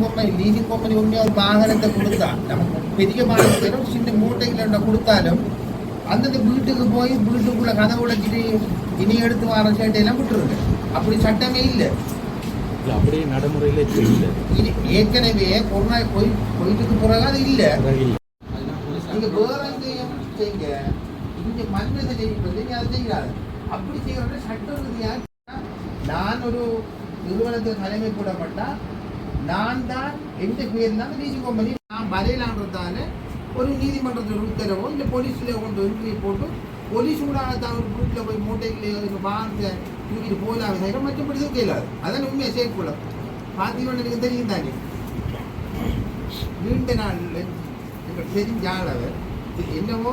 Company உண்மையாக ஒரு வாகனத்தை கொடுத்தா நமக்கு பெரிய வாகனத்தை ஒரு சின்ன மூட்டையில் கொடுத்தாலும் அந்தந்த வீட்டுக்கு போய் வீட்டுக்குள்ள கதவு உடைச்சிட்டு இனி எடுத்து வர சேட்டையெல்லாம் விட்டுருங்க அப்படி சட்டமே இல்லை இல்ல அப்படியே நடைமுறையில இல்லை இது ஏற்கனவே கொரோனா போய் போயிட்டு பிறகு அது இல்லை நீங்க வேற எங்கேயும் செய்யுங்க இங்க மண்ணதை செய்யுங்க நீங்க அதை செய்யறாரு அப்படி செய்யறத சட்ட ரீதியா நான் ஒரு நிறுவனத்தில் தலைமை போடப்பட்டா நான் தான் எந்த பேர் தான் லீசிங் கம்பெனி நான் வரையலான்றதால ஒரு நீதிமன்றத்தில் உத்தரவோ இல்லை போலீஸில் கொண்டு இன்ட்ரி போட்டு போலீஸ் கூட ஒரு குரூப்பில் போய் மூட்டையில் வாங்க தூக்கிட்டு போகலாம் செய்கிறோம் மற்றபடி தூக்க இல்லாது அதான் உண்மையை சேர்க்கலாம் பார்த்தீங்கன்னா எனக்கு தெரியும் தானே? நீண்ட நாள் எங்களுக்கு தெரிஞ்சாள் அவர் என்னவோ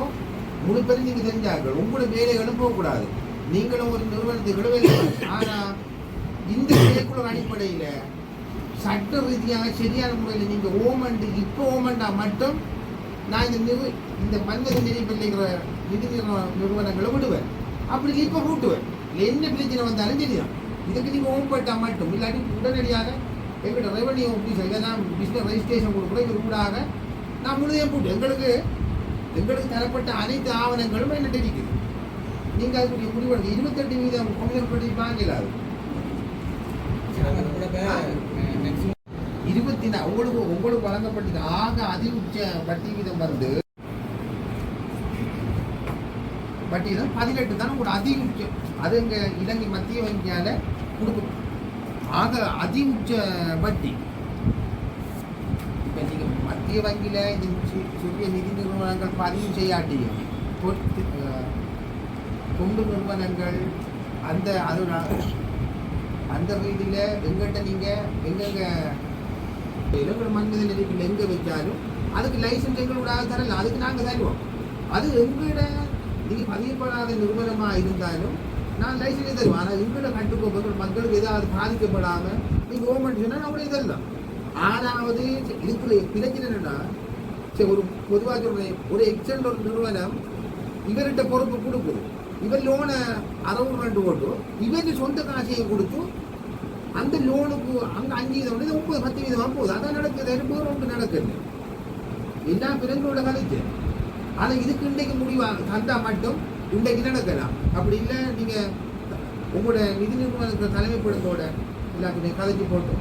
முழு பேரும் நீங்க தெரிஞ்சார்கள். உங்களோட வேலைகளும் போகக்கூடாது. நீங்களும் ஒரு நிறுவனத்துக்கு வேலை ஆனால் இந்த கேக்குலர் அடிப்படையில் சட்ட ரீதியாக சரியான முறையில் நீங்க ஓமண்டு இப்போ ஓமண்டா மட்டும் நான் இந்த நிறு இந்த மன்மத நிதி நிறுவன- நிறுவனங்களை விடுவேன். அப்படி இப்போ கூட்டுவேன். என்ன பிரச்சனை வந்தாலும் சரிதான் இதுக்கு நீங்க ஓம்பட்டா மட்டும். இல்லாட்டி உடனடியாக எங்கிட்ட ரெவன்யூ ஆஃபீஸ் இதெல்லாம் பிஸ்னஸ் ரெஜிஸ்ட்ரேஷன் கொடுக்குற இவர் கூடாக நான் முழுதையும் போட்டு. எங்களுக்கு எங்களுக்கு தரப்பட்ட அனைத்து ஆவணங்களும் என்ன இருக்குது. நீங்க அதுக்குரிய முடிவெடுங்க இருபத்தெட்டு வீதம் கம்யூனல் படி மேக்ஸிமம் இருபத்தி நாலு உங்களுக்கு உங்களுக்கு வழங்கப்பட்டது. ஆக அதிஉச்ச வட்டி வீதம் வந்து வட்டி வீதம் பதினெட்டு தானே ஒரு அதி உச்சம். அது இங்க இலங்கை மத்திய வங்கியால கொடுக்கும் ஆக அதி உச்ச வட்டி. இப்போ நீங்கள் மத்திய வங்கியில இந்த சிறிய நிதி நிறுவனங்கள் பதிவு செய்யாட்டியும் தொண்டு நிறுவனங்கள் அந்த அதோட அந்த ரீதியில் எங்கிட்ட நீங்கள் எங்கெங்க இலங்கை மன்மத நிலைப்பில் எங்கே வைச்சாலும் அதுக்கு லைசன்ஸ் எங்களோட தரல அதுக்கு நாங்கள் தருவோம். அது எங்களோட நீங்கள் பதியப்படாத நிறுவனமாக இருந்தாலும் நான் லைசன்ஸ் தருவேன். ஆனால் எங்களோட கட்டுக்கோப்புகள் மக்களுக்கு எதாவது பாதிக்கப்படாமல் நீங்கள் கவர்மெண்ட் சொன்னால் நம்மளே தரலாம். ஆறாவது இதுக்குள்ள பிரச்சனை என்னன்னா சரி ஒரு பொதுவாக சொல்கிறேன் ஒரு எக்ஸென்ட் ஒரு நிறுவனம் இவர்கிட்ட பொறுப்பு கொடுக்குது. இவர் லோனை அறவு ரெண்டு போட்டு இவருக்கு சொந்த காசையை கொடுத்து அந்த லோனுக்கு அங்க அஞ்சு வீதம் இது ஒன்பது பத்து வீதமா போகுது. அதான் நடக்குது. வேறு ஒன்று நடக்குது. எல்லா பிறங்களோட கலைச்சு ஆனா இதுக்கு இன்றைக்கு முடிவா தந்தா மட்டும் இன்றைக்கு நடக்கலாம். அப்படி இல்லை நீங்க உங்களோட நிதி நிறுவனத்தில் தலைமை படத்தோட எல்லாத்தையும் கதைச்சு போட்டு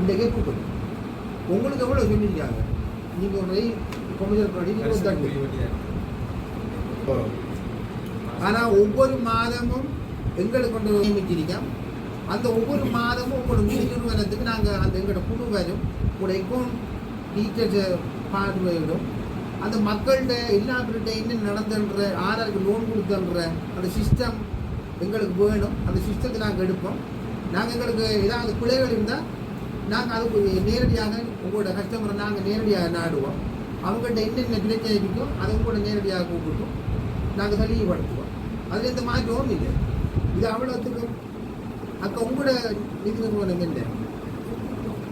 இன்றைக்கே கூப்பிடும் உங்களுக்கு எவ்வளவு சொல்லியிருக்காங்க நீங்க ஒரு கொமிஷன் படி நீங்க ஒரு தட்டு. ஆனா ஒவ்வொரு மாதமும் எங்களுக்கு கொண்டு நியமிச்சிருக்கோம் அந்த ஒவ்வொரு மாதமும் உங்களோட நிதி நிறுவனத்துக்கு நாங்கள் அந்த எங்களோட குழு வரும். உங்களோட அக்கௌண்ட் டீச்சர்ஸ் பார்வையிடும் அந்த மக்கள்கிட்ட எல்லா என்ன நடந்துன்ற ஆறாருக்கு லோன் கொடுத்தன்ற அந்த சிஸ்டம் எங்களுக்கு வேணும். அந்த சிஸ்டத்தை நாங்கள் எடுப்போம். நாங்கள் எங்களுக்கு ஏதாவது பிழைகள் இருந்தால் நாங்கள் அதுக்கு நேரடியாக உங்களோட கஸ்டமரை நாங்கள் நேரடியாக நாடுவோம். அவங்கள்ட்ட என்னென்ன பிரச்சனை இருக்கோ அதை கூட நேரடியாக கூப்பிட்டோம் நாங்கள் தெளிவுபடுத்துவோம் அதில் எந்த மாற்றமும் இல்லை. இது அவ்வளோத்துக்கும் அக்கா உங்களோட நிதி நிறுவனம் என்ன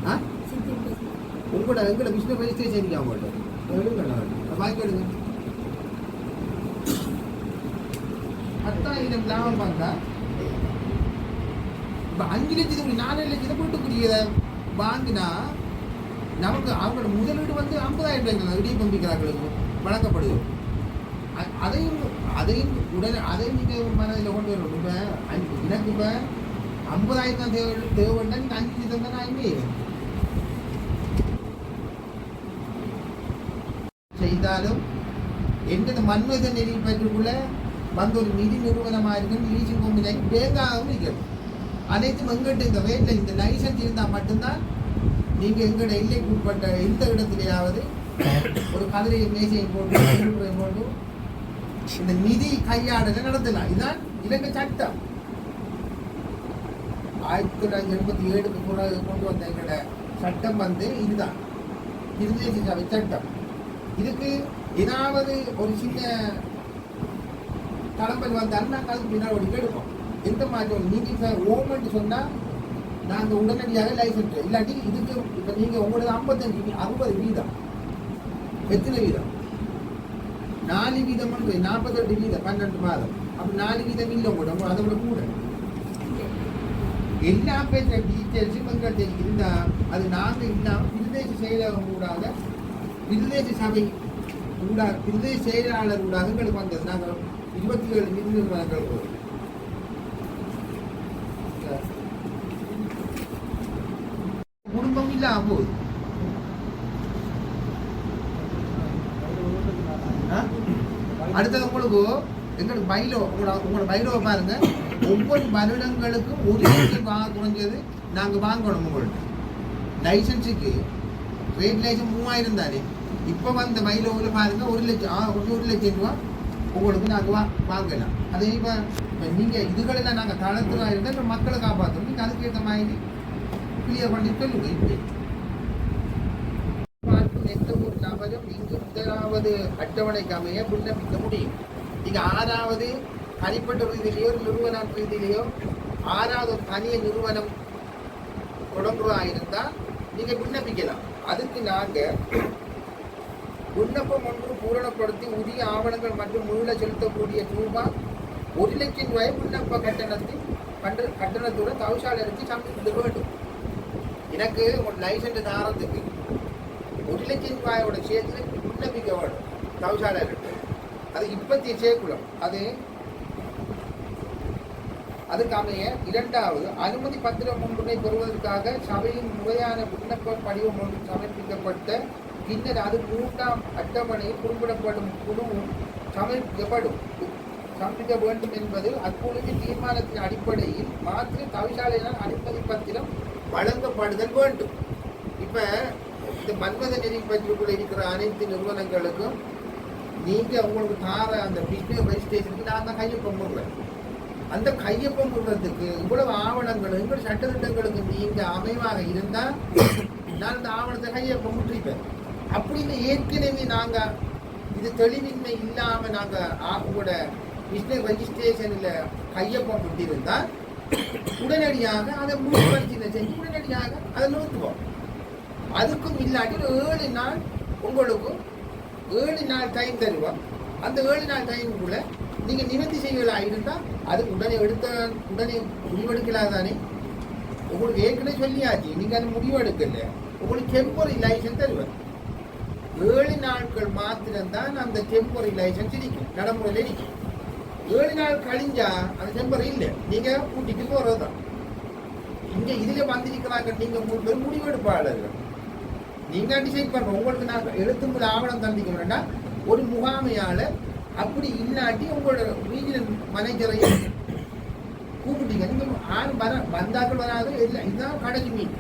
ஆ? உங்களோட எங்களோட பிஸ்னஸ் ரெஜிஸ்ட்ரேஷன் இருக்கு அவங்கள்ட்ட எடுங்க நான் எடுங்க. பத்தாயிரம் லாபம் பார்த்தா இப்போ அஞ்சு லட்சத்துக்கு நாலு லட்சத்தை போட்டுக்கூடிய. வாங்கினா நமக்கு அவங்களோட முதலீடு வந்து ஐம்பதாயிரம் ரூபாய் இடிய பம்பிக்கிறார்களுக்கு வழங்கப்படுது. அதையும் அதையும் உடனே அதையும் நீங்கள் மனதில் கொண்டு வரணும். இப்போ அஞ்சு எனக்கு இப்போ ஐம்பதாயிரம் தான் தேவை தேவைன்னா நீங்கள் அஞ்சு லட்சம் தான் நான் செய்தாலும் எந்த மன்மத நெறி பற்றிக்குள்ள வந்த ஒரு நிதி நிறுவனமாக இருக்கும் லீசிங் கம்பெனி பேங்காகவும் இருக்கிறது அனைத்தும் எங்கிட்ட இந்த ரேட்டில் இந்த லைசன்ஸ் இருந்தால் மட்டும்தான் நீங்கள் எங்களோட எல்லைக்கு உட்பட்ட எந்த இடத்துலையாவது ஒரு கதிரையை மேசையை போட்டு திருப்புரையை போட்டு இந்த நிதி கையாடலை நடத்தலாம் இதுதான் இலங்கை சட்டம் ஆயிரத்தி தொள்ளாயிரத்தி எண்பத்தி ஏழுக்கு கூட கொண்டு வந்த எங்களோட சட்டம் வந்து இதுதான். இருதேச சபை சட்டம். இதுக்கு ஏதாவது ஒரு சின்ன தளம்பல் வந்தாலும் நாங்கள் அதுக்கு நடவடிக்கை எடுப்போம். எந்த மாதிரி நீங்கள் சார் ஓமெண்ட் சொன்னால் நாங்கள் உடனடியாக லைசன்ஸ் இல்லாட்டி இதுக்கு இப்போ நீங்கள் உங்களோட ஐம்பத்தஞ்சு அறுபது வீதம். எத்தனை வீதம்? நாலு வீதம் நாற்பத்தெட்டு வீதம் பன்னெண்டு மாதம். அப்போ நாலு வீதம் இல்லை உங்களோட அதை விட கூட. எல்லா பேசுகிற டீட்டெயில்ஸும் எங்களுக்கு இருந்தால் அது நாங்கள் இல்லாமல் பிரதேச செயலகம் ஊடாக பிரதேச சபை ஊடாக பிரதேச செயலாளர் ஊடாக எங்களுக்கு வந்தது. நாங்கள் இருபத்தி ஏழு நிறுவனங்கள் போகிறோம் குடும்பம் இல்லாம போகுது. அடுத்தது உங்களுக்கு எங்களுக்கு பைலோ உங்களோட உங்களோட பைலோவை பாருங்க. ஒவ்வொரு வருடங்களுக்கும் ஒரு லட்சம் வாங்க குறைஞ்சது நாங்கள் வாங்கணும் உங்கள்கிட்ட லைசன்ஸுக்கு ரேட் லைசன்ஸ் மூவாயிரம் தானே. இப்போ வந்த பைலோவில் பாருங்க ஒரு லட்சம் ஒரு லட்சம் ரூபா உங்களுக்கு நாங்கள் வா வாங்கலாம். அதே இப்போ இப்போ நீங்கள் இதுகளெல்லாம் நாங்கள் தளர்த்துறா இருந்தால் இப்போ மக்களை காப்பாற்றணும் நீங்கள் அதுக்கேற்ற மாதிரி கிளியர் பண்ணி சொல்லுங்க இப்படி. பார்க்கும் எந்த ஒரு நபரும் இங்கு முதலாவது அட்டவணைக்கு அமைய விண்ணப்பிக்க முடியும். நீங்க ஆறாவது தனிப்பட்ட ரீதியிலேயோ நிறுவன ரீதியிலேயோ ஆறாவது ஒரு தனிய நிறுவனம் தொடங்குவதா இருந்தால் நீங்க விண்ணப்பிக்கலாம். அதுக்கு நாங்க விண்ணப்பம் ஒன்று பூரணப்படுத்தி உரிய ஆவணங்கள் மற்றும் முழுல செலுத்தக்கூடிய ரூபாய் ஒரு லட்சம் ரூபாய் விண்ணப்ப கட்டணத்தில் கட்ட கட்டணத்துடன் தவிசாளருக்கு சமர்ப்பிக்க வேண்டும். எனக்கு ஒரு லைசன்ஸ் தாரத்துக்கு ஒரு லட்சம் ரூபாயோட சேர்த்து விண்ணப்பிக்க வேண்டும். தவிசாளர்கிட்ட அது இப்பத்திய சேர்க்குளம் அது அதுக்கமைய இரண்டாவது அனுமதி பத்திரம் ஒன்றினை பெறுவதற்காக சபையின் முறையான விண்ணப்ப படிவம் ஒன்று சமர்ப்பிக்கப்பட்ட பின்னர் அது மூன்றாம் அட்டவணையில் குறிப்பிடப்படும் குழுவும் சமர்ப்பிக்கப்படும். சமர்ப்பிக்க வேண்டும் என்பது அக்குழுவின் தீர்மானத்தின் அடிப்படையில் மாற்று தவிசாலையினால் அனுமதி பத்திரம் வழங்கப்படுதல் வேண்டும். இப்போ இந்த மன்மத நெறி பற்றிக்குள்ள இருக்கிற அனைத்து நிறுவனங்களுக்கும் நீங்கள் உங்களுக்கு தார அந்த பிஸ்னஸ் ரெஜிஸ்ட்ரேஷனுக்கு நான் தான் கையொப்பம் போடுறேன் அந்த கையொப்பம் போடுறதுக்கு இவ்வளவு ஆவணங்கள் இவ்வளவு சட்டத்திட்டங்களுக்கு நீங்கள் அமைவாக இருந்தால் நான் அந்த ஆவணத்தை கையொப்பம் முற்றிப்பேன். அப்படின்னு ஏற்கனவே நாங்கள் இது தெளிவின்மை இல்லாமல் நாங்கள் ஆ- உங்களோட பிஸ்னஸ் ரெஜிஸ்ட்ரேஷனில் கையொப்பம் விட்டிருந்தால் உடனடியாக அதை முழு செஞ்சு உடனடியாக அதை நோக்குவோம். அதுக்கும் இல்லாட்டி ஏழு நாள் உங்களுக்கும் ஏழு நாள் டைம் தருவோம் அந்த ஏழு நாள் டைமுக்குள்ள நீங்கள் நிவர்த்தி செய்வதா இருந்தால் அது உடனே எடுத்த உடனே முடிவெடுக்கலாம் தானே உங்களுக்கு ஏற்கனவே சொல்லியாச்சு நீங்கள் அது முடிவெடுக்கல. உங்களுக்கு டெம்பரரி லைசன்ஸ் தருவேன் ஏழு நாட்கள் மாத்திரம்தான் அந்த டெம்பரரி லைசன்ஸ் இருக்கும் நடைமுறையில் இருக்கும் ஏழு நாள் கழிஞ்சா அந்த டெம்பரரி இல்லை. நீங்க கூட்டிட்டு போறதுதான். இங்கே இதில் வந்திருக்கிறாங்க நீங்கள் மூணு பேர் முடிவெடுப்பாளர்கள். நீங்க டிசைட் பண்ற உங்களுக்கு நான் எழுத்துமுறை ஆவணம் தந்திக்க வேண்டாம் ஒரு முகாமையாளர் அப்படி இல்லாட்டி உங்களோட ரீஜனல் மேனேஜரையும் கூப்பிட்டீங்க. நீங்க ஆள் வர வந்தாக்கள் வராது இல்லை இதுதான் கடைசி மீன்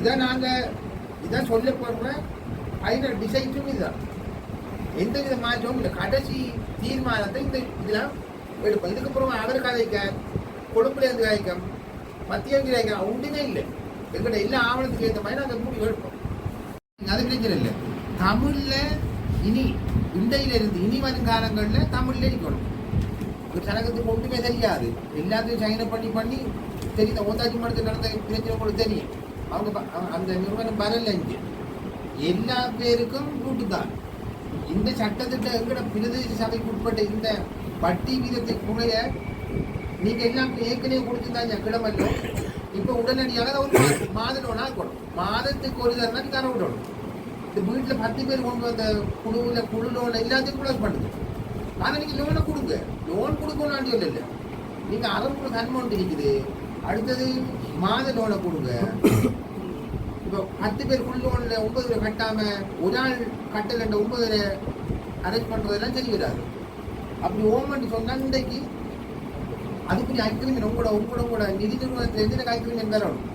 இதை நாங்கள் இதான் சொல்ல போடுற அதில் டிசைட்டும் இதுதான். எந்த வித மாற்றமும் இல்லை. கடைசி தீர்மானத்தை இந்த இதெல்லாம் எடுப்போம். இதுக்கப்புறம் அவர் கதைக்க கொழும்புல இருந்து கதைக்க மத்திய கதைக்க ஒன்றுமே இல்லை. எங்கள்கிட்ட எல்லா ஆவணத்துக்கு ஏற்ற மாதிரி நாங்கள் மூடி எடுப்போம். அது பிரச்சனை இல்லை. தமிழ்ல இனி இண்டையிலிருந்து இனி வரும் காலங்களில் தமிழ்ல இருக்கணும். ஒரு சடங்குக்கு ஒன்றுமே தெரியாது. எல்லாத்தையும் சைன பண்ணி பண்ணி தெரியும் ஓந்தாச்சி மடத்தில் நடந்த பிரச்சனை கூட தெரியும். அவங்க அந்த நிறுவனம் வரல இங்கே. எல்லா பேருக்கும் கூட்டு தான். இந்த சட்டத்திட்ட எங்கட பிரதேச சபைக்கு உட்பட்ட இந்த வட்டி வீதத்தை குறைய நீங்கள் எல்லாம் ஏற்கனவே கொடுத்துருந்தாங்க கிடமல்லோ இப்போ உடனடியாக ஒரு மா- மாத இருக்கணும் மாதத்துக்கு ஒரு தரம் தர விடணும். இந்த வீட்டில் பத்து பேர் கொண்டு வந்த குழுவில் குழு லோன் எல்லாத்தையும் க்ளோஸ் பண்ணுது ஆனால் நீங்கள் லோனை கொடுங்க. லோன் கொடுக்கணும் சொல்லல நீங்கள் அரபு அமௌண்ட் இருக்குது. அடுத்தது மாத லோனை கொடுங்க. இப்போ பத்து பேர் குழு லோனில் ஒன்பது பேர் கட்டாமல் ஒரு ஆள் கட்டல ஒன்பது அரேஞ்ச் பண்ணுறதெல்லாம் சரி வராது அப்படி ஓமெண்ட் சொன்னால் இன்றைக்கு அதுக்குரிய அக்ரிமெண்ட் உங்களோட உங்களோட உங்களோட நிதி நிறுவனத்திலேருந்து எனக்கு அக்ரிமெண்ட் வரணும்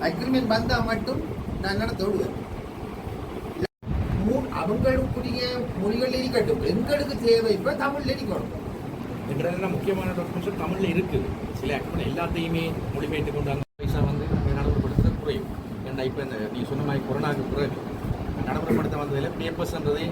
அக்ரிமெண்ட் வந்தால் மட்டும் நான் நடத்த விடுவேன் மூ- அவங்களுக்குரிய மொழிகள் இருக்கட்டும். எங்களுக்கு தேவை. இப்போ தமிழ்ல இருக்கணும். என்றதெல்லாம் முக்கியமான டாக்குமெண்ட்ஸ் தமிழில் இருக்குது சில ஆக்ட் எல்லாத்தையுமே மொழிபெயர்த்து கொண்டு அந்த பைசா வந்து நடைமுறைப்படுத்துறது குறையும். ஏன்னா இப்போ இந்த நீ சொன்ன மாதிரி கொரோனாவுக்கு பிறகு நடைமுறைப்படுத்த வந்ததில் பேப்பர்ஸ்ன்றதே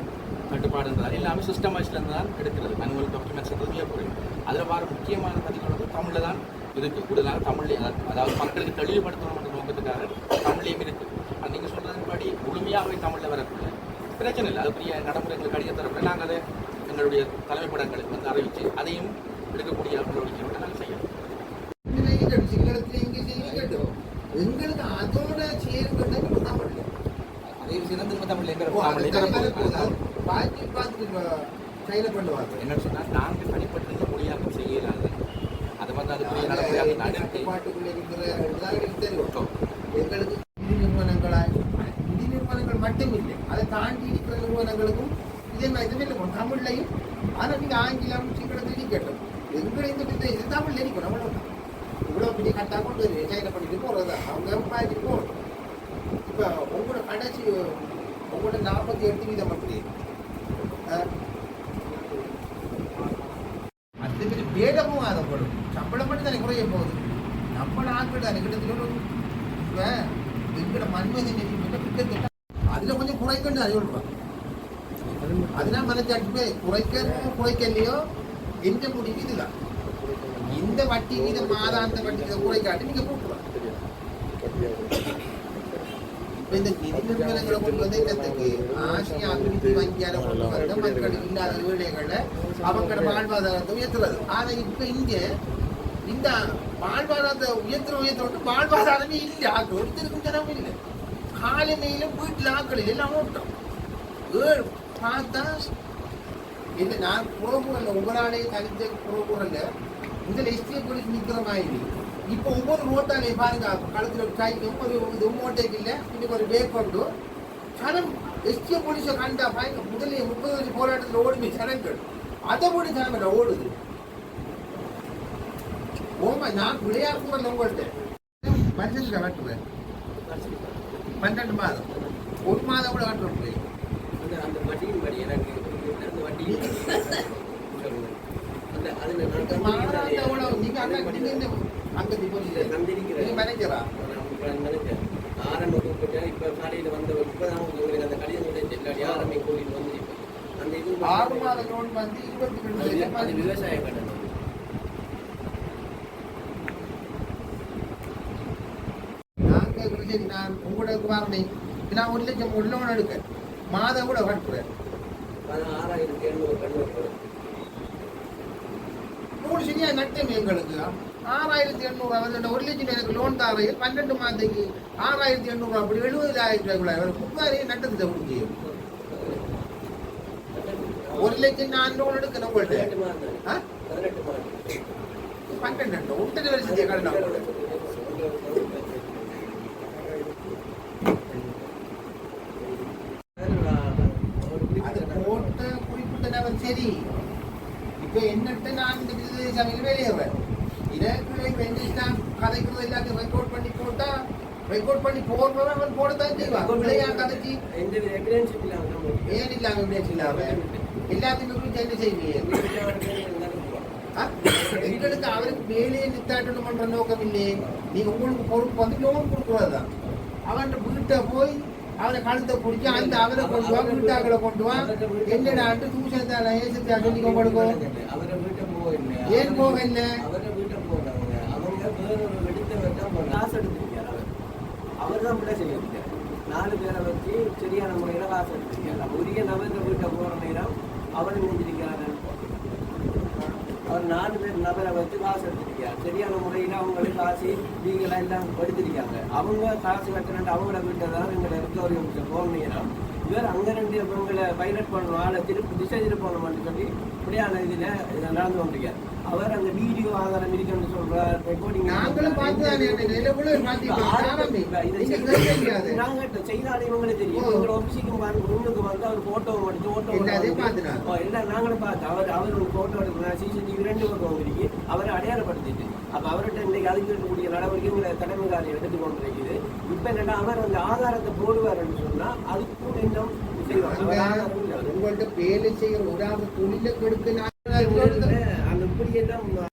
கட்டுப்பாடுன்றது எல்லாமே சிஸ்டமைஸ்லேருந்து தான் எடுக்கிறது. மேனுவல் டாக்குமெண்ட்ஸ்ன்றது குறையும் அதில் வர முக்கியமான பதிவுகள் வந்து தமிழில் தான் இருக்குது கூடுதலாக தமிழ்லே அதாவது மக்களுக்கு தெளிவுபடுத்தணும் என்ற நோக்கத்துக்காக தமிழ்லையும் இருக்குது நீங்கள் சொல்றதுபடி முழுமையாகவே தமிழில் வரக்கூடிய பிரச்சனை இல்லை. அது பெரிய நடைமுறைகளுக்கு அடிக்க தரப்பட நாங்கள் அதை எங்களுடைய தலைமைப்படங்களுக்கு வந்து அறிவித்து அதையும் எடுக்கக்கூடிய நடவடிக்கைகளை நாங்கள் செய்யணும். எங்களுக்கு அதோட இப்ப தமிழ்ல அதே விஷயம் திரும்ப தமிழ்ல எங்க போகுது. பாக்கி பார்த்துட்டு சைன பண்ணுவாங்க என்னன்னு சொன்னா நாங்கள் தனிப்பட்ட மொழியாக்கம் செய்யலாது அது வந்து அதுக்குரிய நடைமுறையாக நடத்தி கட்டுப்பாட்டுக்குள்ள இருக்கிற இதுதான் எங்களுக்கு தெரியும் எங்களுக்கு நிதி நிறுவனங்களா நிதி நிறுவனங்கள் மட்டும் இல்லை அதை தாண்டி இருக்கிற நிறுவனங்களுக்கும் இதே மாதிரி இதுவே இருக்கும் தமிழ்லையும் ஆனால் நீங்கள் ஆங்கிலம் சீக்கிரத்தில் கேட்டோம். எங்களை இந்த இது தமிழ்ல நிற்கும் அவ்வளவுதான் இவ்வளோ பெரிய கட்டாக கொண்டு வந்து சைனா பண்ணிட்டு போகிறது அவங்க பாய்ச்சிட்டு போகணும் இப்போ உங்களோட கடைசி உங்களோட நாற்பத்தி எட்டு வீதம் அப்படி அஹ், அது பெரிய பேடமும் ஆகப்படும் சம்பளம் மட்டும் தானே குறைய போகுது. நம்ம நாட்கள் தானே கிட்டத்தட்ட ஒரு இப்போ எங்கட மன்மதி கிட்டத்தட்ட அதில் கொஞ்சம் குறைக்கணும் அது சொல்கிறோம் அதெல்லாம் மனச்சாட்சி குறைக்கணும் குறைக்கலையோ எந்த முடிவு இதுதான். இந்த வட்டி வீதம் மாதாந்த வட்டி வீதம் குறைக்காட்டி நீங்க போட்டுருவாங்க இப்ப இந்த நிதி நிறுவனங்களை கொண்டு வந்து என்னத்துக்கு ஆசிய அபிவிருத்தி வங்கியால கொண்டு வந்த மக்கள் இல்லாத ஏழைகளை அவங்களோட வாழ்வாதாரத்தை உயர்த்துறது. ஆனா இப்ப இங்க இந்த வாழ்வாதாரத்தை உயர்த்துற உயர்த்த வாழ்வாதாரமே இல்லை. ஒருத்தருக்கும் ஜனமும் இல்லை. வீட்டுல எல்லாம் ஓட்டம். பார்த்தா இல்லை நான் புறமுறையில் உங்களாலே தனித்த புறமுறையில் இதில் எஸ்டிஏ போலீஸ் நிற்கிற மாதிரி இப்போ ஒவ்வொரு ரோட்டாலையும் பாருங்க களத்தில் ஒரு ஒரு இது மோட்டைக்கு இல்லை இன்னைக்கு ஒரு பேக் கொண்டு சனம் எஸ்டிஏ போலீஸை கண்டா பாருங்க முதலே முப்பது வருஷம் போராட்டத்தில் ஓடுமே சனங்கள் அதை போட்டு சனம் ஓடுது. ஓமா நான் விளையாட்டு கூட உங்கள்கிட்ட மனுஷன் கட்டுவேன். பன்னெண்டு மாதம். ஒரு மாதம் கூட கட்டுறேன் அந்த வட்டியின் படி எனக்கு அந்த வட்டி அந்த அதுல நான் நினைச்சேன் ஆரம்ப கூப்பிட்டு இப்ப காலையில வந்த இப்பதான் உங்களுக்கு அந்த கடிதம் கிடைச்சு ஆரம்பி கூட்டிட்டு வந்து அந்த இது ஆறு மாத லோன் வந்து இருபத்தி ரெண்டு அது- லட்சம் அது மாதிரி. விவசாய கடன் நான் வரணும் நான் ஒரு லட்சம் லோன் எடுக்க மாதம் கூட கட்டுறேன் அதான் ஆறாயிரத்தி எழுநூறு கண்ணூறு மூணு சரியா நட்டம் எங்களுக்கு. ஆறாயிரத்தி எண்ணூறு வந்து ஒரு லட்சம் எனக்கு லோன் தாரையில் பன்னெண்டு மாதத்துக்கு ஆறாயிரத்தி எண்ணூறு அப்படி எழுபதாயிரம் ரூபாய்க்குள்ள ஒரு முப்பதாயிரம் நட்டத்தை கொடுத்து ஒரு லட்சம் நான் லோன் எடுக்கணும் உங்கள்கிட்ட பன்னெண்டு ஒன்றரை வருஷத்துக்கு கடன் அது போட்ட குறிப்பிட்ட நபர் சரி இப்ப என்னட்டு நான் எனக்கு இப்ப என்ன இஷ்டம் கதைக்கிறது எல்லாத்தையும் ரெக்கார்ட் பண்ணி போட்டா ரெக்கார்ட் பண்ணி போடுறவன் அவன் போடத்தான் செய்வான் இல்லாம நம்ம ஏன் இல்லாம இப்படி இல்லாம எல்லாத்தையும் குறித்து என்ன செய்வீங்க? எங்களுக்கு அவருக்கு மேலே நித்தாட்டணும் பண்ற நோக்கம் இல்லையே நீங்க உங்களுக்கு பொறுப்பு வந்து லோன் கொடுக்குறதுதான் அவன் வீட்டை போய் அவனை கழுத்தை பிடிச்சி அந்த அவரை கொண்டு வா வீட்டாக்களை கொண்டு வா என்னடான்ட்டு தூசத்தால ஏசத்தா சொல்லி கொடுக்கும் அவரை வீட்டை ஏன் போகல? அவரை வீட்டை போறவங்க அவங்க வேறொரு வெடித்தவர் தான் போறாங்க. காசு எடுத்திருக்காரு அவர் அவர் தான் பிள்ளை செய்யிருக்காரு நாலு பேரை வச்சு சரியான முறையில காசு எடுத்திருக்காரு உரிய நபர்கள் வீட்டை போற நேரம் அவர் நினைஞ்சிருக்காரு அவர் நாலு பேர் நபரை வச்சு காசு எடுத்திருக்காரு சரியான முறையில அவங்களுக்கு காசு லீகலா எல்லாம் எடுத்திருக்காங்க அவங்க காசு கட்டணும் அவங்கள வீட்டை தான் எங்களை ரிகவரி போன நேரம். இவர் அங்க ரெண்டு இவங்களை பைலட் பண்ணணும். ஆளை திருப்பி திசை திருப்பணும்னு சொல்லி இப்படியான இதுல இதை நடந்து கொண்டிருக்கார். அவர் அந்த வீடியோ ஆதாரம் இருக்குன்னு சொல்றார் ரெக்கார்டிங் நாங்களும் பார்த்துதானே நாங்க செய்தாலே இவங்களே தெரியும். ஓ. எங்களோட ஆபீஸுக்கு வந்து முன்னுக்கு வந்து அவர் போட்டோ எடுத்து பார்த்துட்டாங்க. எல்லாம் நாங்களும் பார்த்து அவர் அவர் ஒரு போட்டோ எடுக்கிறார் சிசிடிவி ரெண்டு பக்கம் இருக்கு அவரை அடையாளப்படுத்திட்டு. அப்ப அவர்கிட்ட இன்னைக்கு அதுக்கு இருக்கக்கூடிய நடவடிக்கைகளை தலைமைக்காரி எடுத்து கொண்டிருக்குது இப்ப என்னன்னா அவர் அந்த ஆதாரத்தை போடுவாருன்னு சொன்னா அதுக்கும் இன்னும் இல்லை. உங்கள்ட்ட வேலை செய்யற ஒரு தொழில கெடுக்க நான் அந்த இப்படியே தான்